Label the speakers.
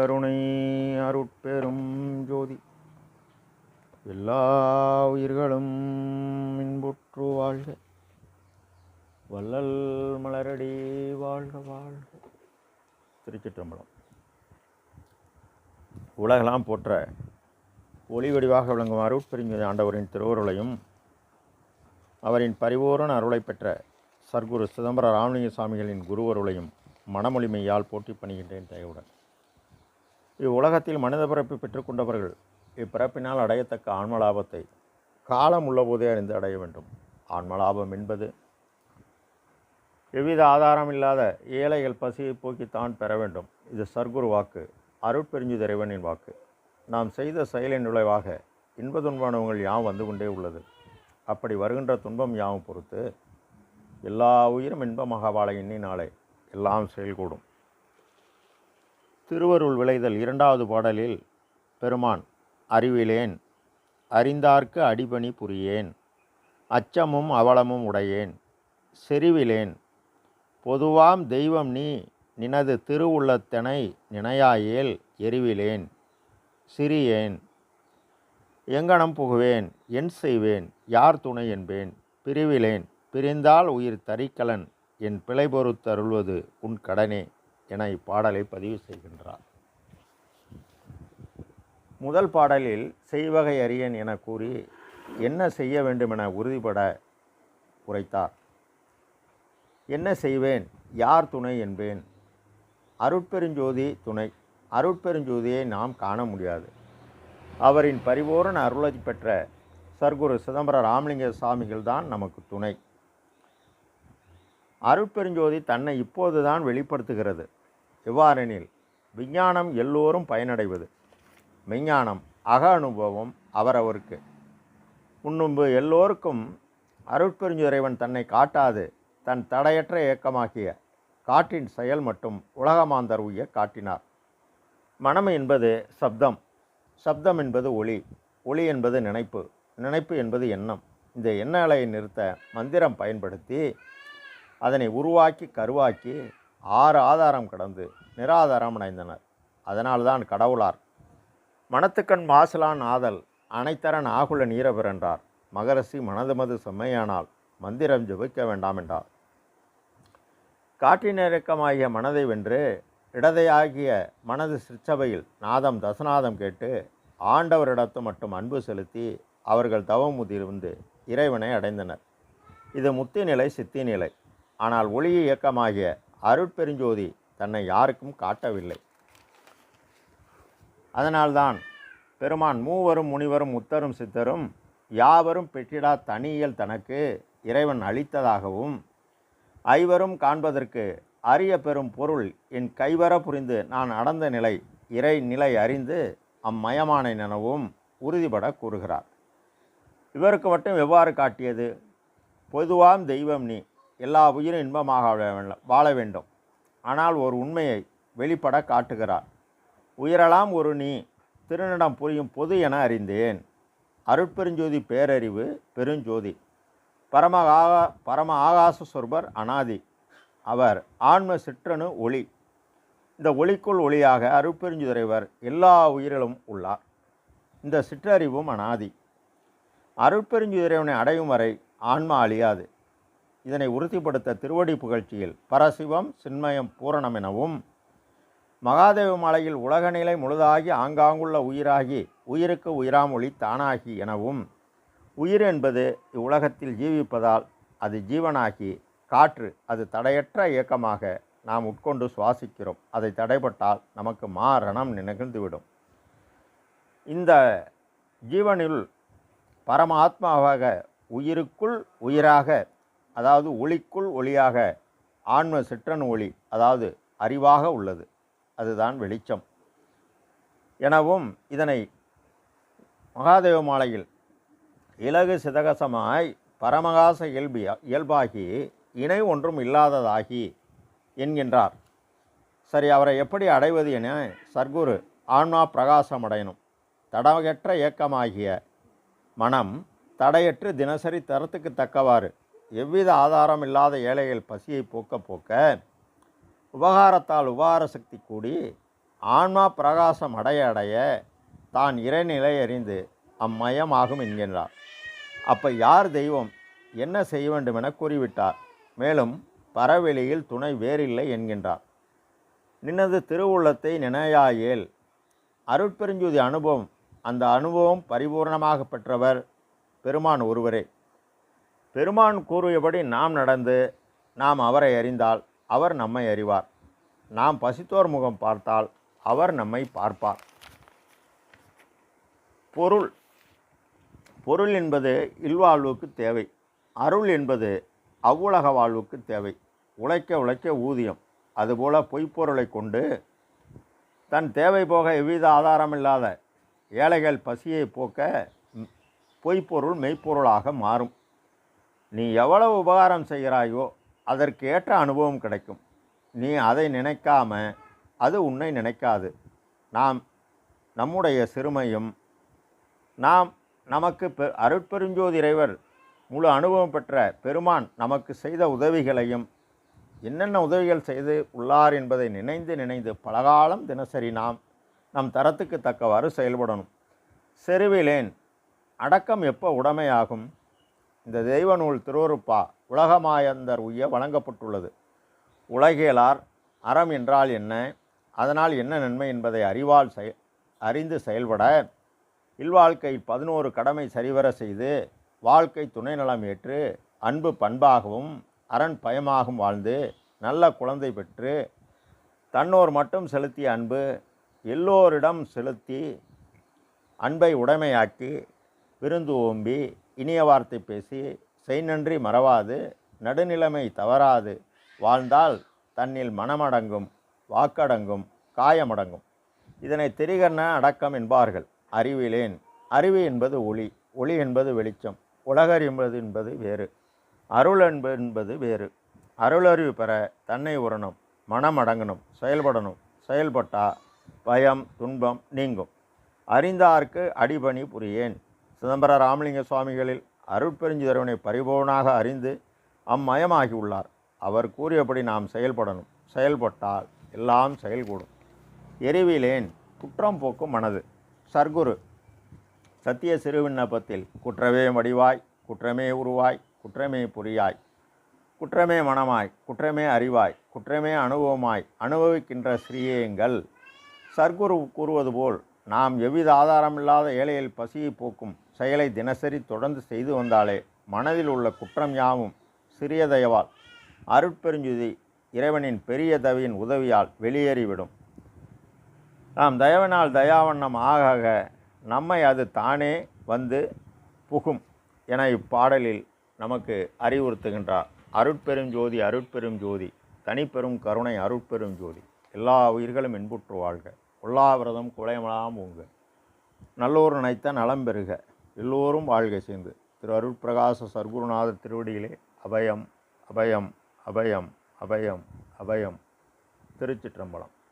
Speaker 1: கருணை அருட்பெரும் ஜோதி. எல்லா உயிர்களும் இன்புற்று வாழ்க. வள்ளல் மலரடி வாழ்க வாழ்க. திருச்சிற்றம்பலம். உலகெல்லாம் போற்ற ஒளி வடிவாக விளங்கும் அருட்பெருஞ்சோதி ஆண்டவரின் திருவருளையும் அவரின் பரிபூரண அருளை பெற்ற சர்க்குரு சிதம்பர ராமலிங்க சுவாமிகளின் குருவருளையும் மனமொழிமையால் போட்டி பணிகின்றேன் தயவுடன். இவ்வுலகத்தில் மனித பிறப்பு பெற்றுக்கொண்டவர்கள் இப்பிறப்பினால் அடையத்தக்க ஆன்மலாபத்தை காலம் உள்ளபோதே அறிந்து அடைய வேண்டும். ஆன்மலாபம் என்பது எவ்வித ஆதாரம் இல்லாத ஏழைகள் பசியை போக்கித்தான் பெற வேண்டும். இது சர்க்குரு வாக்கு அருட்பெருஞ்சு தறைவனின் வாக்கு. நாம் செய்த செயலின் விளைவாக இன்ப துன்பங்கள் யாவும் வந்து கொண்டே உள்ளது. அப்படி வருகின்ற துன்பம் யாவும் பொறுத்து எல்லா உயிரும் இன்பமாக வாழ எண்ணினாலே எல்லாம் செயல்கூடும். திருவருள் விளைதல் இரண்டாவது பாடலில் பெருமான் அறிவிலேன் அறிந்தார்க்கு அடிபணி புரியேன் அச்சமும் அவலமும் உடையேன் செறிவிலேன் பொதுவாம் தெய்வம் நீ நினது திருவுள்ளத்தனை நினையாயேல் எரிவிலேன் சிறியேன் எங்கனம் புகுவேன் என் செய்வேன் யார் துணை என்பேன் பிரிவிலேன் பிரிந்தால் உயிர் தரிக்கலன் என் பிழை பொறுத்தருள்வது உன் கடனே. என இப்பாடலை பதிவு செய்கின்றார். முதல் பாடலில் செய்வகை அறியன் என கூறி என்ன செய்ய வேண்டும் என உறுதிபட உரைத்தார். என்ன செய்வேன்? யார் துணை என்பேன். அருட்பெருஞ்சோதி துணை. அருட்பெருஞ்சோதியை நாம் காண முடியாது. அவரின் பரிபூரண அருளை பெற்ற சர்க்குரு சிதம்பர ராமலிங்க சுவாமிகள் தான் நமக்கு துணை. அருட்பெருஞ்சோதி தன்னை இப்போதுதான் வெளிப்படுத்துகிறது. எவ்வாறெனில் விஞ்ஞானம் எல்லோரும் பயனடைவது. மெஞ்ஞானம் அக அனுபவம் அவரவருக்கு. முன்னும்பு எல்லோருக்கும் அருட்பெருஞ்சுறைவன் தன்னை காட்டாது தன் தடையற்ற இயக்கமாகிய காற்றின் செயல் மட்டும் உலகமாந்தர் உய காட்டினார். மனம் என்பது சப்தம். சப்தம் என்பது ஒளி. ஒளி என்பது நினைப்பு. நினைப்பு என்பது எண்ணம். இந்த எண்ண அலையை நிறுத்த மந்திரம் பயன்படுத்தி அதனை உருவாக்கி கருவாக்கி ஆறு ஆதாரம் கடந்து நிராதாரம் அடைந்தனர். அதனால்தான் கடவுளார் மனத்துக்கண் மாசலான் ஆதல் அனைத்தரன் ஆகுல நீரபிறன்றார் மகரசி மனதுமது செம்மையானால் மந்திரம் ஜபிக்க வேண்டாம் என்றார். காற்றினிறக்கமாகிய மனதை வென்று இடதையாகிய மனது சிற்சபையில் நாதம் தசநாதம் கேட்டு ஆண்டவரிடத்து மட்டும் அன்பு செலுத்தி அவர்கள் தவம் முதிர்ந்து இறைவனை அடைந்தனர். இது முத்தி நிலை சித்தி நிலை ஆனால் ஒளி இயக்கமாகிய அருட்பெருஞ்சோதி தன்னை யாருக்கும் காட்டவில்லை. அதனால்தான் பெருமான் மூவரும் முனிவரும் முத்தரும் சித்தரும் யாவரும் பெற்றிடா தனியல் தனக்கு இறைவன் அளித்ததாகவும் ஐவரும் காண்பதற்கு அரிய பெரும் பொருள் என் கைவர புரிந்து நான் அடர்ந்த நிலை இறை நிலை அறிந்து அம்மயமான எனவும் உறுதிபட கூறுகிறார். இவருக்கு மட்டும் எவ்வாறு காட்டியது? பொதுவாம் தெய்வம் நீ எல்லா உயிரும் இன்பமாக வாழ- வேண்டும். ஆனால் ஒரு உண்மையை வெளிப்பட காட்டுகிறார். உயிரெல்லாம் ஒரு நீ திருநடம் புரியும் பொது என அறிந்தேன். அருட்பெருஞ்சோதி பேரறிவு பெருஞ்சோதி. பரம ஆகா பரம ஆகாச சொர்பர் அனாதி. அவர் ஆன்ம சிற்றணு ஒளி. இந்த ஒளிக்குள் ஒளியாக அருட்பெருஞ்சுறைவர் எல்லா உயிர்களும் உள்ளார். இந்த சிற்றறிவும் அனாதி. அருட்பெருஞ்சுறைவனை அடையும் வரை ஆன்மா அழியாது. இதனை உறுதிப்படுத்த திருவடி புகழ்ச்சியில் பரசிவம் சின்மயம் பூரணம் எனவும் மகாதேவ மலையில் உலகநிலை முழுதாகி ஆங்காங்குள்ள உயிராகி உயிருக்கு உயிராம் ஒளி தானாகி எனவும் உயிர் என்பது இவ்வுலகத்தில் ஜீவிப்பதால் அது ஜீவனாகி காற்று அது தடையற்ற இயக்கமாக நாம் உட்கொண்டு சுவாசிக்கிறோம். அதை தடைப்பட்டால் நமக்கு மாரணம் நிகழ்ந்துவிடும். இந்த ஜீவனில் பரமாத்மாவாக உயிருக்குள் உயிராக அதாவது ஒளிக்குள் ஒளியாக ஆன்ம சிற்றன் ஒளி அதாவது அறிவாக உள்ளது. அதுதான் வெளிச்சம். எனவும் இதனை மகாதேவ மாலையில் இலகு சிதகசமாய் பரமகாச இயல்பி இயல்பாகி இணை ஒன்றும் இல்லாததாகி என்கின்றார். சரி அவரை எப்படி அடைவது என சர்க்குரு ஆன்மா பிரகாசம் அடையணும் தடவையற்ற இயக்கமாகிய மனம் தடையற்று தினசரி தரத்துக்கு தக்கவாறு எவ்வித ஆதாரம் இல்லாத ஏழைகள் பசியை போக்க போக்க உபகாரத்தால் உபகார சக்தி கூடி ஆன்மா பிரகாசம் அடைய அடைய தான் இறைநிலை அறிந்து அம்மயமாகும் என்கின்றார். அப்போ யார் தெய்வம்? என்ன செய்ய வேண்டும் என கூறிவிட்டார். மேலும் பரவெளியில் துணை வேறில்லை என்கின்றார். நினது திருவுள்ளத்தை நினையாயேல் அருட்பெருஞ்சோதி அனுபவம் அந்த அனுபவம் பரிபூர்ணமாக பெற்றவர் பெருமான் ஒருவரே. பெருமான் கூறியபடி நாம் நடந்து நாம் அவரை அறிந்தால் அவர் நம்மை அறிவார். நாம் பசித்தோர் முகம் பார்த்தால் அவர் நம்மை பார்ப்பார். பொருள். பொருள் என்பது இல்வாழ்வுக்கு தேவை. அருள் என்பது அவ்வுலக வாழ்வுக்கு தேவை. உழைக்க உழைக்க ஊதியம். அதுபோல பொய்ப்பொருளை கொண்டு தன் தேவை போக எவ்வித ஆதாரமில்லாத ஏழைகள் பசியை போக்க பொய்ப்பொருள் மெய்ப்பொருளாக மாறும். நீ எவ்வளவு உபகாரம் செய்கிறாயோ அதற்கு ஏற்ற அனுபவம் கிடைக்கும். நீ அதை நினைக்காம அது உன்னை நினைக்காது. நாம் நம்முடைய சிறுமையும் நாம் நமக்கு பெ அருட்பெருஞ்சோதி இறைவர் முழு அனுபவம் பெற்ற பெருமான் நமக்கு செய்த உதவிகளையும் என்னென்ன உதவிகள் செய்து உள்ளார் என்பதை நினைந்து நினைந்து பலகாலம் தினசரி நாம் நம் தரத்துக்கு தக்கவாறு செயல்படணும். செருவிலேன் அடக்கம் எப்போ உடமையாகும்? இந்த தெய்வ நூல் திருவருப்பா உலகமாயந்தர் உய வழங்கப்பட்டுள்ளது உலகியலார் அறம் என்றால் என்ன? அதனால் என்ன நன்மை என்பதை அறிவால் செய் அறிந்து செயல்பட இல்வாழ்க்கை பதினோரு கடமை சரிவர செய்து வாழ்க்கை துணை நலம் ஏற்று அன்பு பண்பாகவும் அரண் பயமாகவும் வாழ்ந்து நல்ல குழந்தை பெற்று தன்னோர் மட்டும் செலுத்திய அன்பு எல்லோரிடம் செலுத்தி அன்பை உடைமையாக்கி விருந்து ஓம்பி இனிய வார்த்தை பேசி செய்நன்றி மறவாது நடுநிலைமை தவறாது வாழ்ந்தால் தன்னில் மனமடங்கும் வாக்கடங்கும் காயமடங்கும். இதனை திரிகர்ண அடக்கம் என்பார்கள். அறிவிலேன். அறிவு என்பது ஒளி ஒளி என்பது வெளிச்சம் உலகர் என்பது என்பது வேறு அருள் என்பது என்பது வேறு. அருளறிவு பெற தன்னை உறணும் மனம் அடங்கணும் செயல்படணும் செயல்பட்டா பயம் துன்பம் நீங்கும். அறிந்தார்க்கு அடிபணி புரியேன். சிதம்பர ராமலிங்க சுவாமிகளில் அருட்பெருஞ்சிதரவனை பரிபூர்ணாக அறிந்து அம்மயமாகி உள்ளார் அவர் கூறியபடி நாம் செயல்படணும். செயல்பட்டால் எல்லாம் செயல்கூடும். எரிவிலேன் குற்றம் போக்கும் மனது. சர்க்குரு சத்திய சிறுவிண்ணப்பத்தில் குற்றமே வடிவாய் குற்றமே உருவாய் குற்றமே புரியாய் குற்றமே மனமாய் குற்றமே அறிவாய் குற்றமே அனுபவமாய் அனுபவிக்கின்ற ஸ்ரீயங்கள். சர்க்குரு கூறுவது போல் நாம் எவ்வித ஆதாரமில்லாத ஏழையில் பசியை போக்கும் செயலை தினசரி தொடர்ந்து செய்து வந்தாலே மனதில் உள்ள குற்றம் யாவும் சிறிய தயவால் அருட்பெருஞ்சுதி இறைவனின் பெரிய தவியின் உதவியால் வெளியேறிவிடும். நாம் தயவனால் தயாவண்ணம் ஆக ஆக நம்மை அது தானே வந்து புகும் என இப்பாடலில் நமக்கு அறிவுறுத்துகின்றார். அருட்பெரும் ஜோதி அருட்பெரும் ஜோதி தனிப்பெரும் கருணை அருட்பெரும் ஜோதி எல்லா உயிர்களும் இன்புற்று வாழ்க. உல்லாவிரதம் குலையமலாம் உங்க நல்லோர் நினைத்த நலம் பெறுக. எல்லோரும் வாழ்க சேர்ந்து. திரு அருள் பிரகாச சர்க்குருநாதர் திருவடியிலே அபயம் அபயம் அபயம் அபயம் அபயம். திருச்சிற்றம்பலம்.